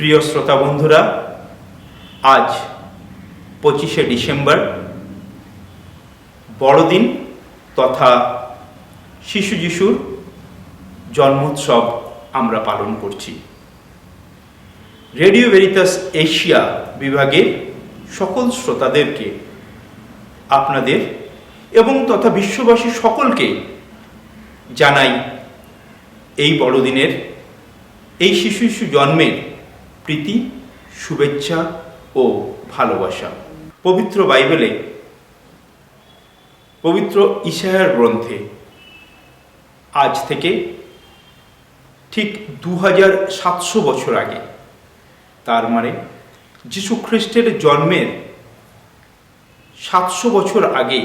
প্রিয় শ্রোতা বন্ধুরা, আজ পঁচিশে ডিসেম্বর, বড়দিন তথা শিশু যিশুর জন্মোৎসব আমরা পালন করছি। রেডিও ভেরিতাস এশিয়া বিভাগের সকল শ্রোতাদেরকে, আপনাদের এবং তথা বিশ্ববাসী সকলকে জানাই এই বড়দিনের, এই শিশু শিশু জন্মের প্রীতি, শুভেচ্ছা ও ভালোবাসা। পবিত্র বাইবেলে পবিত্র ইশায়ার গ্রন্থে আজ থেকে ঠিক দু হাজার সাতশো বছর আগে, তার মানে যীশু খ্রিস্টের জন্মের সাতশো বছর আগে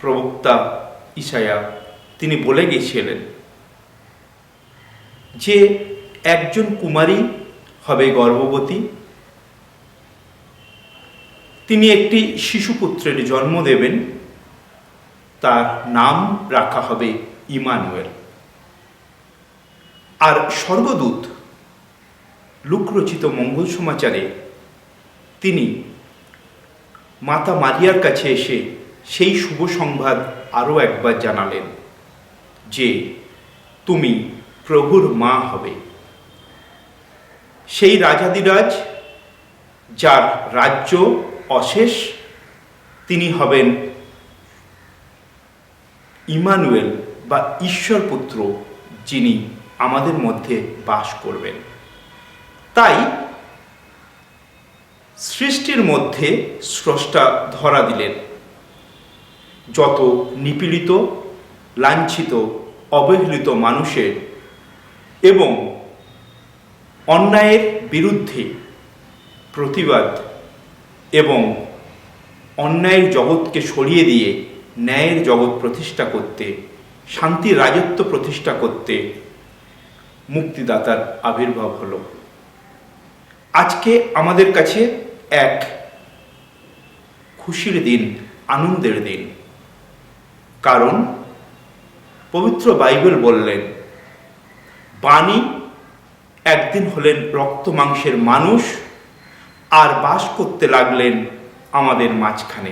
প্রবক্তা ইসায়া তিনি বলে গিয়েছিলেন যে একজন কুমারী হবে গর্ভবতী। তিনি একটি শিশুপুত্রের জন্ম দেবেন। তার নাম রাখা হবে ইমানুয়েল। আর স্বর্গদূত, লুকরচিত মঙ্গল সমাচারে তিনি মাতা মারিয়ার কাছে এসে সেই শুভ সংবাদ আরও একবার জানালেন যে, তুমি প্রভুর মা হবে। সেই রাজাদিরাজ যার রাজ্য অশেষ, তিনি হবেন ইমানুয়েল বা ঈশ্বর পুত্র যিনি আমাদের মধ্যে বাস করবেন। তাই সৃষ্টির মধ্যে স্রষ্টা ধরা দিলেন। যত নিপীড়িত, লাঞ্ছিত, অবহেলিত মানুষের এবং অন্যায়ের বিরুদ্ধে প্রতিবাদ এবং অন্যায়ের জগৎকে সরিয়ে দিয়ে ন্যায়ের জগৎ প্রতিষ্ঠা করতে শান্তির রাজত্ব প্রতিষ্ঠা করতে মুক্তিদাতার আবির্ভাব হলো। আজকে আমাদের কাছে এক খুশির দিন, আনন্দের দিন। কারণ পবিত্র বাইবেল বললেন, বাণী একদিন হলেন রক্ত মাংসের মানুষ আর বাস করতে লাগলেন আমাদের মাঝখানে।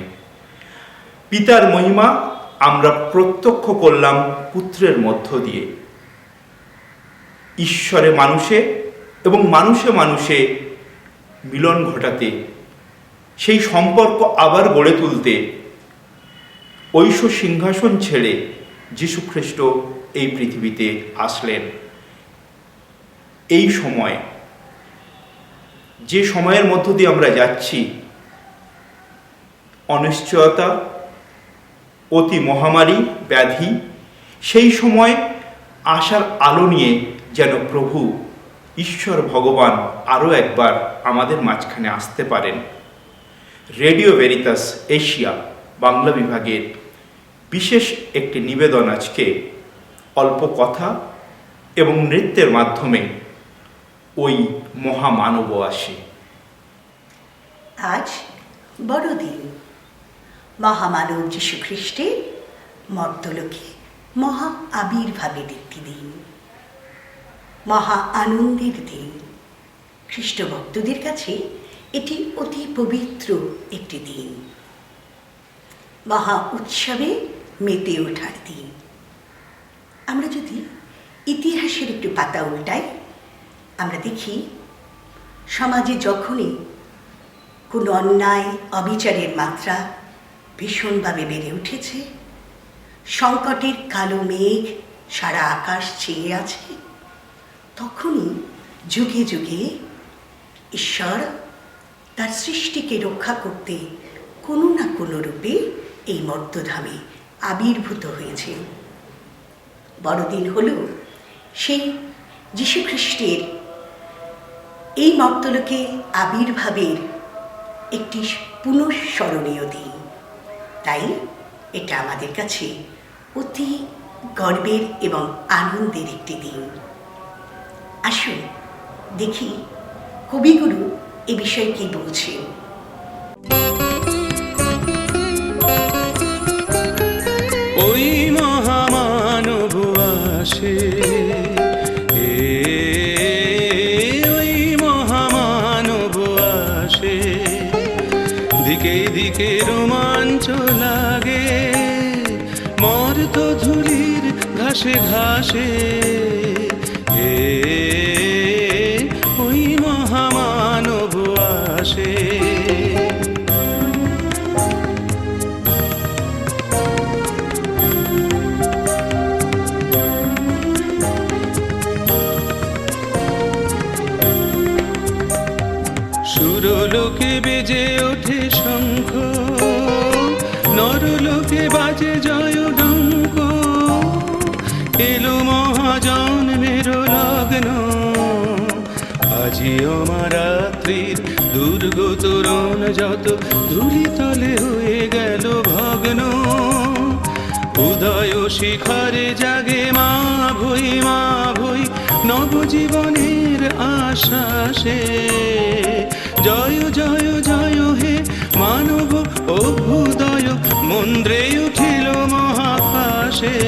পিতার মহিমা আমরা প্রত্যক্ষ করলাম পুত্রের মধ্য দিয়ে। ঈশ্বরে মানুষে এবং মানুষে মানুষে মিলন ঘটাতে, সেই সম্পর্ক আবার গড়ে তুলতে ঐশ সিংহাসন ছেড়ে যীশুখ্রিস্ট এই পৃথিবীতে আসলেন। এই সময়, যে সময়ের মধ্য দিয়ে আমরা যাচ্ছি, অনিশ্চয়তা, অতি মহামারী, ব্যাধি, সেই সময় আশার আলো নিয়ে যেন প্রভু ঈশ্বর ভগবান আরও একবার আমাদের মাঝখানে আসতে পারেন। রেডিও ভেরিতাস এশিয়া, বাংলা বিভাগের বিশেষ একটি নিবেদন আজকে, অল্প কথা এবং নৃত্যের মাধ্যমে ওই মহামানব আসে আজ বড়দিন। মহামানব যীশু খ্রিস্টের মর্তলোকে মহা আবির্ভাবের একটি দিন। মহা আনন্দের দিন। খ্রিস্ট ভক্তদের কাছে এটি অতি পবিত্র একটি দিন। মহা উৎসবে মেতে ওঠার দিন। আমরা যদি ইতিহাসের একটু পাতা উল্টাই আমরা দেখি, সমাজে যখনই কোনো অন্যায়, অবিচারের মাত্রা ভীষণভাবে বেড়ে উঠেছে, সংকটের কালো মেঘ সারা আকাশ ছেয়ে আছে, তখনই যুগে যুগে ঈশ্বর তার সৃষ্টিকে রক্ষা করতে কোনো না কোনো রূপে এই মর্তধামে আবির্ভূত হয়েছে বড়দিন হল সেই যীশুখ্রিস্টের এই মর্তলোকে আবির্ভাবের একটি পুনঃস্মরণীয় দিন। তাই এটা আমাদের কাছে অতি গর্বের এবং আনন্দের একটি দিন। আসুন দেখি কবিগুরু এ বিষয়ে কি বলছেন। ওই মহামানব আসে। ঘাসে ঘাসে এ ওই মহামানব আসে। সুরলোকে বেজে এলো মহাজন্মের লগ্ন। আজি আমার রাত্রির দুর্গ তোরণ যত ধুলিতলে হয়ে গেল ভগ্ন। উদয় শিখরে জাগে মা ভই মা ভই, নবজীবনের আশ্বাসে। জয় জয় জয় হে মানব অভ্যুদয় মন্দ্রে উঠিল মহাকাশে।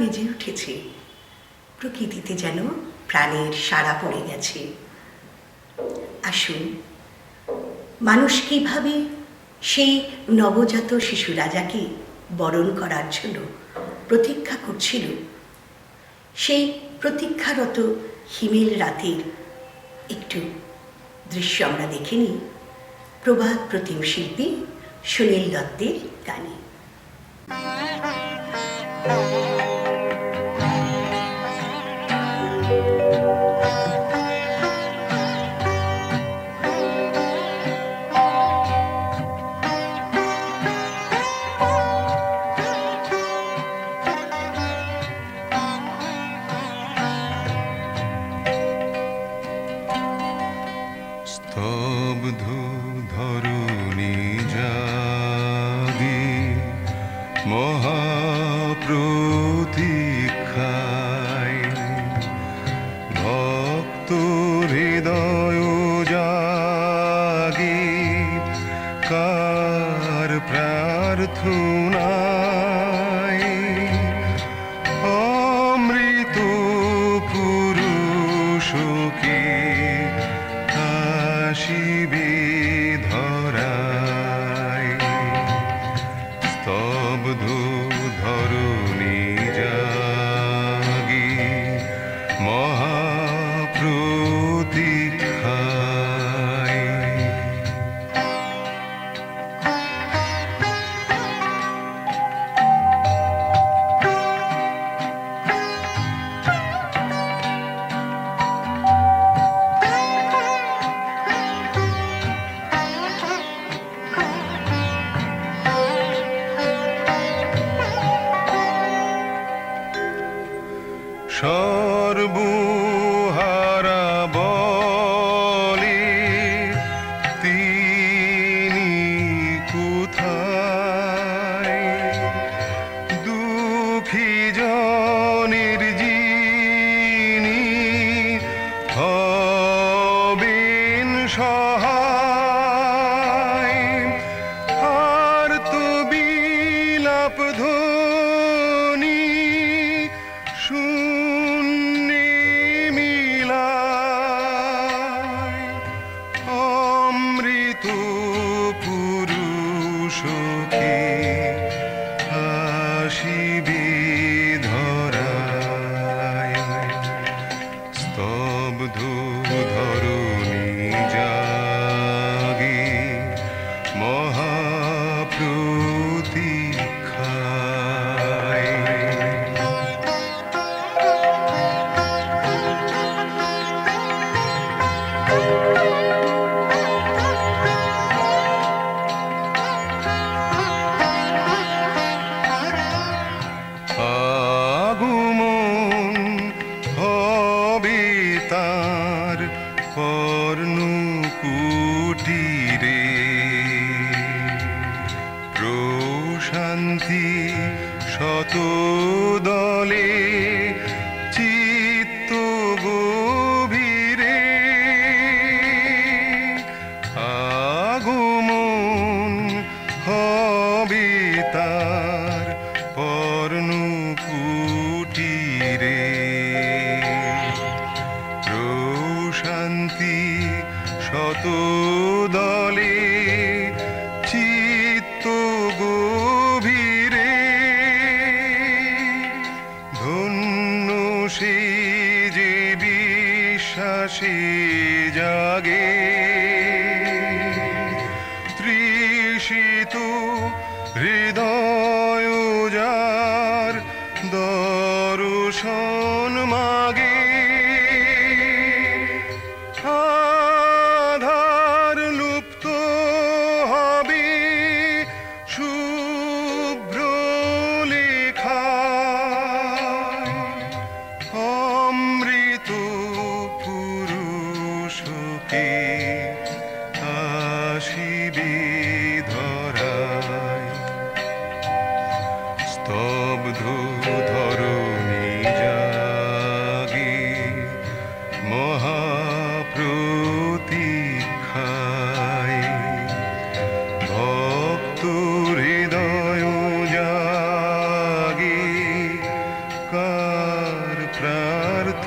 বেজে উঠেছে। প্রকৃতিতে যেন প্রাণের সাড়া পড়ে গেছে। আসুন, মানুষ কীভাবে সেই নবজাত শিশু রাজাকে বরণ করার জন্য প্রতীক্ষা করছিল? সেই প্রতীক্ষারত হিমেল রাতের একটু দৃশ্য আমরা দেখে নিই প্রভাত প্রতিম শিল্পী সুনীল দত্তের গানে। পুরুষকে আসিবে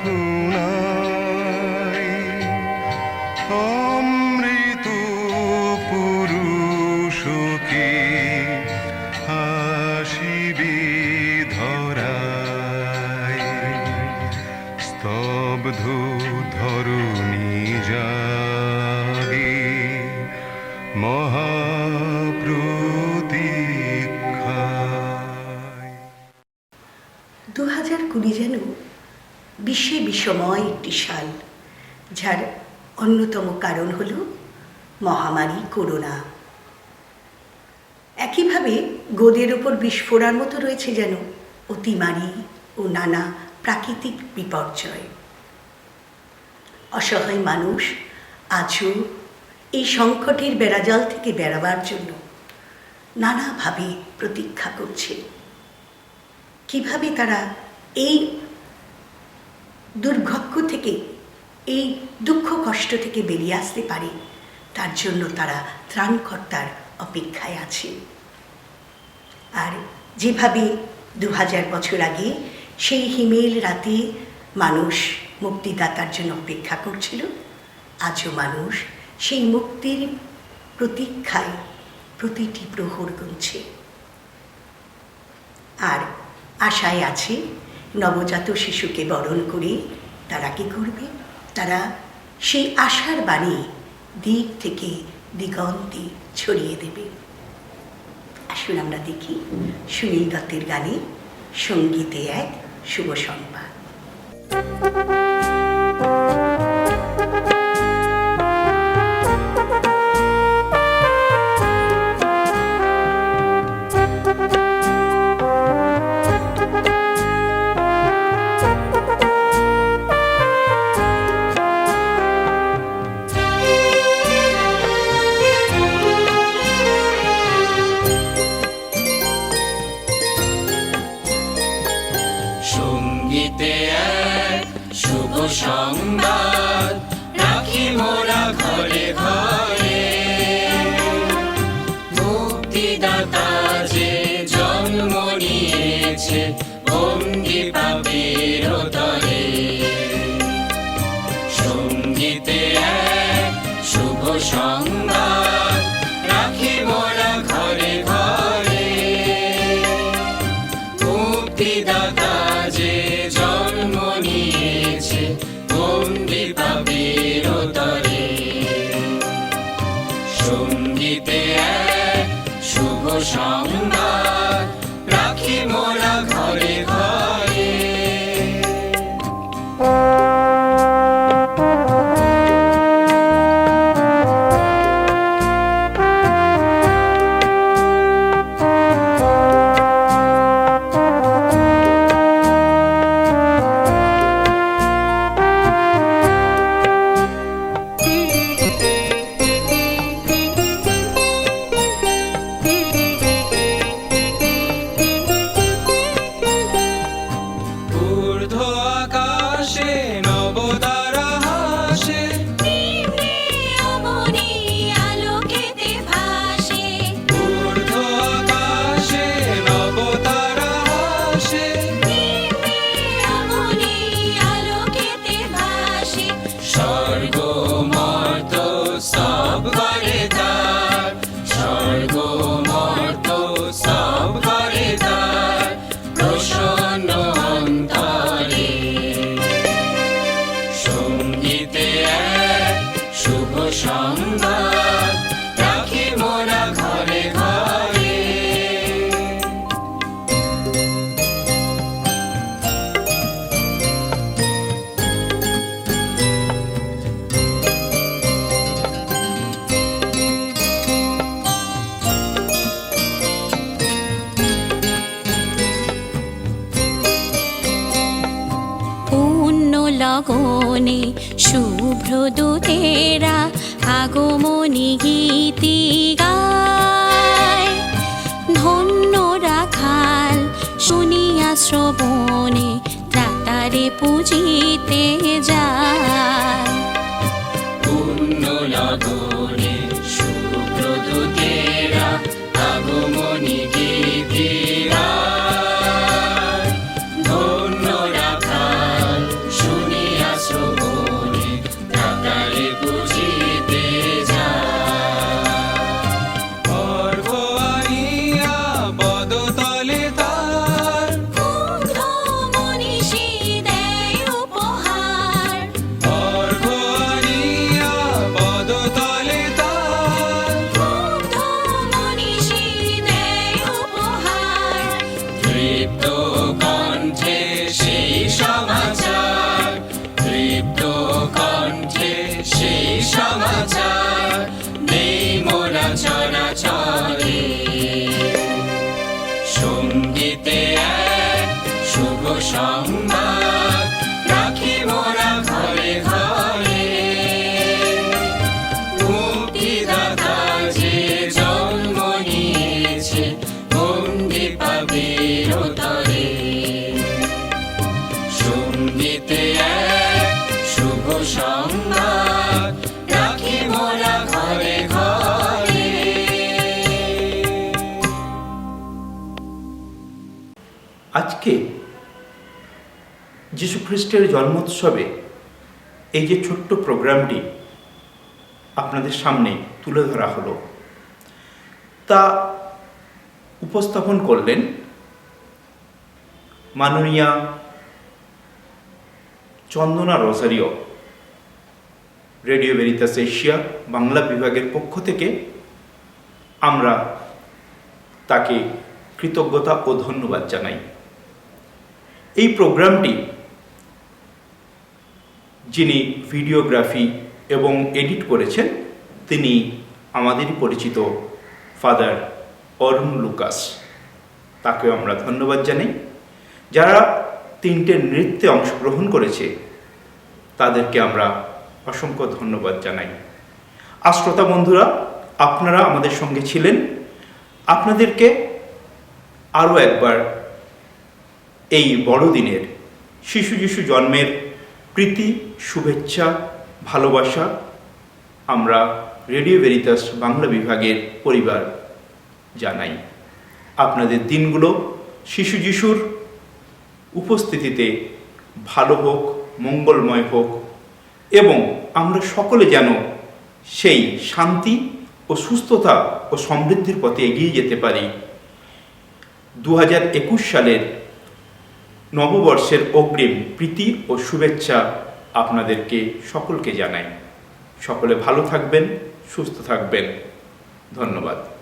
Hmm. করোনা একইভাবে গোদের ওপর বিস্ফোরার মতো রয়েছে যেন অতিমারি ও নানা প্রাকৃতিক বিপর্যয়। অসহায় মানুষ আজও এই সংকটের বেড়াজাল থেকে বেড়াবার জন্য নানাভাবে প্রতীক্ষা করছে। কীভাবে তারা এই দুর্ভক্ষ থেকে, এই দুঃখ কষ্ট থেকে বেরিয়ে আসতে পারে? তার জন্য তারা ত্রাণকর্তার অপেক্ষায় আছে। আর যেভাবে দু হাজার বছর আগে সেই হিমেল রাতে মানুষ মুক্তিদাতার জন্য অপেক্ষা করছিল, আজও মানুষ সেই মুক্তির প্রতীক্ষায় প্রতিটি প্রহর গুনছে। আর আশায় আছে নবজাত শিশুকে বরণ করে তারা কি করবে? তারা সেই আশার বাণী দিক থেকে দিগন্তে ছড়িয়ে দেবে। আসুন আমরা দেখি সুনীল দত্তের গানে সঙ্গীতে এক শুভ সংবাদ। বন্দি পাপের তরে সঙ্গীতে শুভ সংবাদ। শুভ্র দূতেরা আগমনী গীতি গায়। ধন্য রাখাল শুনিয়া শ্রবণে ডাক্তারে পুজিতে যায়। সমাচার আজকে যীশু খ্রিস্টের জন্মোৎসবে এই যে ছোট্ট প্রোগ্রামটি আপনাদের সামনে তুলে ধরা হলো, তা উপস্থাপন করলেন মাননীয়া Chandana Rosario, radio Veritas Asia Bangla বিভাগের পক্ষ থেকে। আমরা তাকে কৃতজ্ঞতা ও ধন্যবাদ জানাই। এই প্রোগ্রামটি যিনি ভিডিওগ্রাফি এবং এডিট করেছেন, তিনি আমাদের পরিচিত ফাদার অরুণ লুকাস। তাকেও আমরা ধন্যবাদ জানাই। যারা তিনটে নৃত্যে অংশগ্রহণ করেছে, তাদেরকে আমরা অসংখ্য ধন্যবাদ জানাই। আশ্রোতা বন্ধুরা, আপনারা আমাদের সঙ্গে ছিলেন। আপনাদেরকে আরও একবার এই বড়দিনের শিশু যিশু জন্মের প্রীতি, শুভেচ্ছা, ভালোবাসা আমরা রেডিও ভেরিতাস বাংলা বিভাগের পরিবার জানাই। আপনাদের দিনগুলো শিশু যিশুর উপস্থিতিতে ভালো হোক, মঙ্গলময় হোক এবং আমরা সকলে যেন সেই শান্তি ও সুস্থতা ও সমৃদ্ধির পথে এগিয়ে যেতে পারি। দু সালের নববর্ষের অগ্রিম প্রীতি ও শুভেচ্ছা আপনাদেরকে সকলকে জানাই। সকলে ভালো থাকবেন সুস্থ থাকবেন। ধন্যবাদ।